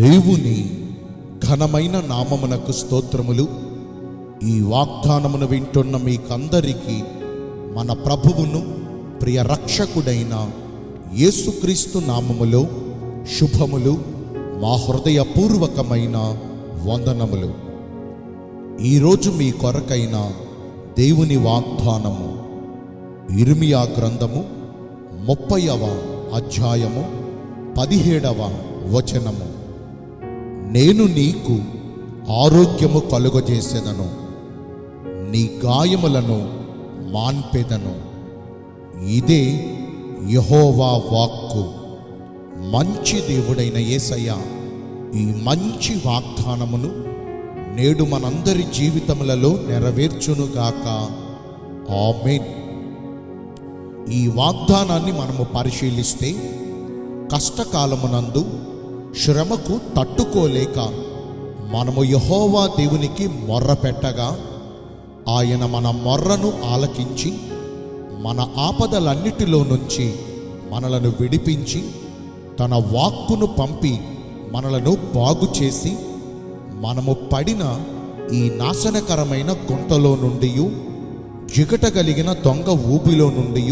దేవుని ఘనమైన నామమునకు స్తోత్రములు. ఈ వాగ్దానమును వింటున్న మీకందరికీ మన ప్రభువును ప్రియ రక్షకుడైన యేసుక్రీస్తు నామములో శుభములు మా హృదయపూర్వకమైన వందనములు. ఈరోజు మీ కొరకైన దేవుని వాగ్దానము ఇర్మియా గ్రంథము ముప్పైవ అధ్యాయము పదిహేడవ వచనము. నేను నీకు ఆరోగ్యము కలుగజేసేదను నీ గాయములను మాన్పెదను. ఇదే యహోవా వాక్కు. మంచి దేవుడైన యేసయ్య ఈ మంచి వాగ్దానమును నేడు మనందరి జీవితములలో నెరవేర్చునుగాక. ఆమెన్. ఈ వాగ్దానాన్ని మనము పరిశీలిస్తే కష్టకాలమునందు శ్రమకు తట్టుకోలేక మనము యహోవా దేవునికి మొర్ర పెట్టగా ఆయన మన మొర్రను ఆలకించి మన ఆపదలన్నిటిలో నుంచి మనలను విడిపించి తన వాక్కును పంపి మనలను బాగు చేసి మనము పడిన ఈ నాశనకరమైన గుంటలో నుండి జిగటగలిగిన దొంగ ఊపిలో నుండి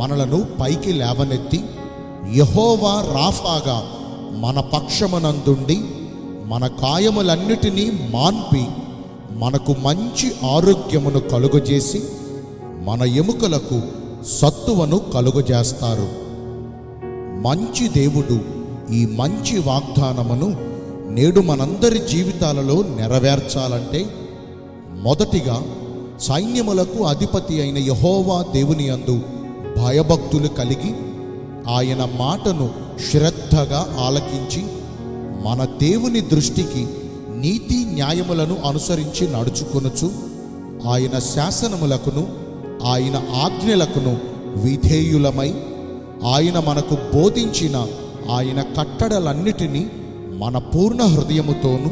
మనలను పైకి లేవనెత్తి యహోవా రాఫాగా మన పక్షమునందుండి మన కాయములన్నిటినీ మాన్పి మనకు మంచి ఆరోగ్యమును కలుగజేసి మన ఎముకలకు సత్తువను కలుగజేస్తారు. మంచి దేవుడు ఈ మంచి వాగ్దానమును నేడు మనందరి జీవితాలలో నెరవేర్చాలంటే మొదటిగా సైన్యములకు అధిపతి అయిన యహోవా దేవుని అందు భయభక్తులు కలిగి ఆయన మాటను శ్రద్ధగా ఆలకించి మన దేవుని దృష్టికి నీతి న్యాయములను అనుసరించి నడుచుకొనుచు ఆయన శాసనములకును ఆయన ఆజ్ఞలకును విధేయులమై ఆయన మనకు బోధించిన ఆయన కట్టడలన్నిటినీ మన పూర్ణ హృదయముతోనూ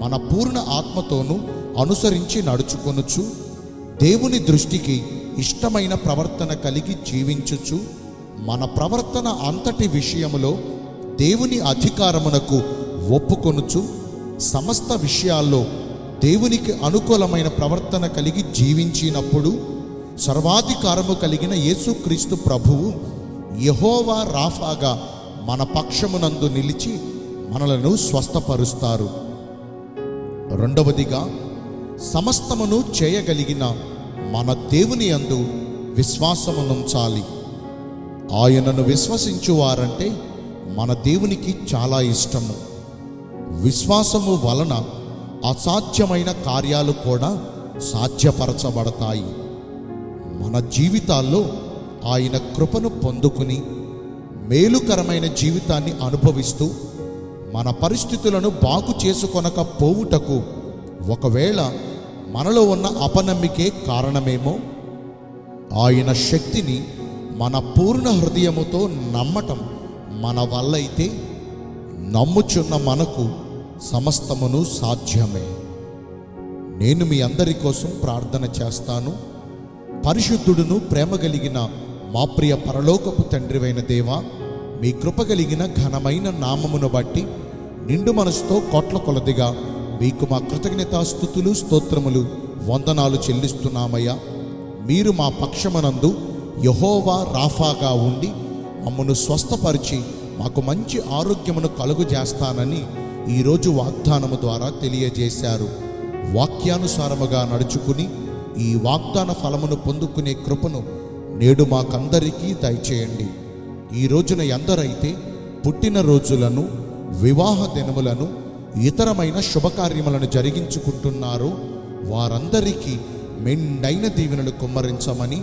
మన పూర్ణ ఆత్మతోనూ అనుసరించి నడుచుకొనుచు దేవుని దృష్టికి ఇష్టమైన ప్రవర్తన కలిగి జీవించుచు మన ప్రవర్తన అంతటి విషయములో దేవుని అధికారమునకు ఒప్పుకొనుచు సమస్త విషయాల్లో దేవునికి అనుకూలమైన ప్రవర్తన కలిగి జీవించినప్పుడు సర్వాధికారము కలిగిన యేసుక్రీస్తు ప్రభువు యహోవా రాఫాగా మన పక్షమునందు నిలిచి మనలను స్వస్థపరుస్తారు. రెండవదిగా సమస్తమును చేయగలిగిన మన దేవుని యందు విశ్వాసమునుంచాలి. ఆయనను విశ్వసించువారంటే మన దేవునికి చాలా ఇష్టము. విశ్వాసము వలన అసాధ్యమైన కార్యాలు కూడా సాధ్యపరచబడతాయి. మన జీవితాల్లో ఆయన కృపను పొందుకుని మేలుకరమైన జీవితాన్ని అనుభవిస్తూ మన పరిస్థితులను బాగు చేసుకొనక పోవుటకు ఒకవేళ మనలో ఉన్న అపనమ్మికే కారణమేమో ఆయన శక్తిని మన పూర్ణ హృదయముతో నమ్మటం మన వల్ల అయితే నమ్ముచున్న మనకు సమస్తమును సాధ్యమే. నేను మీ అందరి కోసం ప్రార్థన చేస్తాను. పరిశుద్ధుడును ప్రేమ కలిగిన మా ప్రియ పరలోకపు తండ్రివైన దేవా మీ కృప కలిగిన ఘనమైన నామమును బట్టి నిండు మనసుతో కోట్ల కొలదిగా మీకు మా కృతజ్ఞతాస్థుతులు స్తోత్రములు వందనాలు చెల్లిస్తున్నామయ్యా. మీరు మా పక్షమనందు యహోవా రాఫాగా ఉండి మమ్మను స్వస్థపరిచి మాకు మంచి ఆరోగ్యమును కలుగు చేస్తానని ఈరోజు వాగ్దానము ద్వారా తెలియజేశారు. వాక్యానుసారముగా నడుచుకుని ఈ వాగ్దాన ఫలమును పొందుకునే కృపను నేడు మాకందరికీ దయచేయండి. ఈ రోజున ఎందరైతే పుట్టినరోజులను వివాహ దినములను ఇతరమైన శుభకార్యములను జరిగించుకుంటున్నారో వారందరికీ మెండైన దీవెనలు కుమ్మరించమని